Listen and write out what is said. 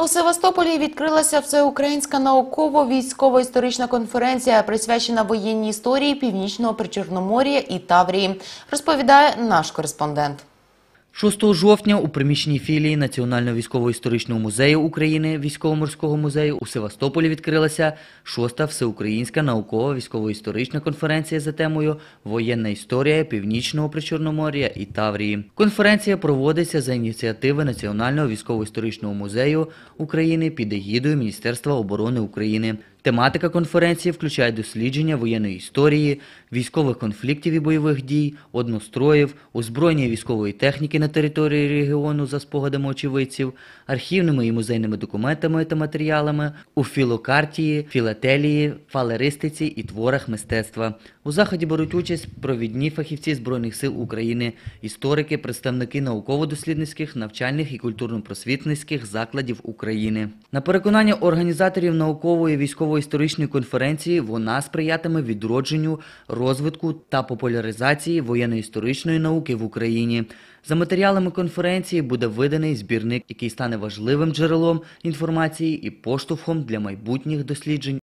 У Севастополі відкрилася всеукраїнська науково-військово-історична конференція, присвячена воєнній історії Північного Причорномор'я і Таврії, розповідає наш кореспондент. 6 жовтня у приміщенні філії Національного військово-історичного музею України Військово-морського музею у Севастополі відкрилася шоста всеукраїнська наукова військово-історична конференція за темою Воєнна історія Північного Причорномор'я і Таврії. Конференція проводиться за ініціативи Національного військово-історичного музею України під егідою Міністерства оборони України. Тематика конференції включає дослідження воєнної історії, військових конфліктів і бойових дій, одностроїв, озброєння військової техніки на території регіону за спогадами очевидців, архівними і музейними документами та матеріалами, у філокартії, філателії, фалеристиці і творах мистецтва. У заході беруть участь провідні фахівці Збройних сил України, історики, представники науково-дослідницьких, навчальних і культурно-просвітницьких закладів України. На переконання організаторів наукової військово-історичної конференції вона сприятиме відродженню, розвитку та популяризації воєнно-історичної науки в Україні. За матеріалами конференції буде виданий збірник, який стане важливим джерелом інформації і поштовхом для майбутніх досліджень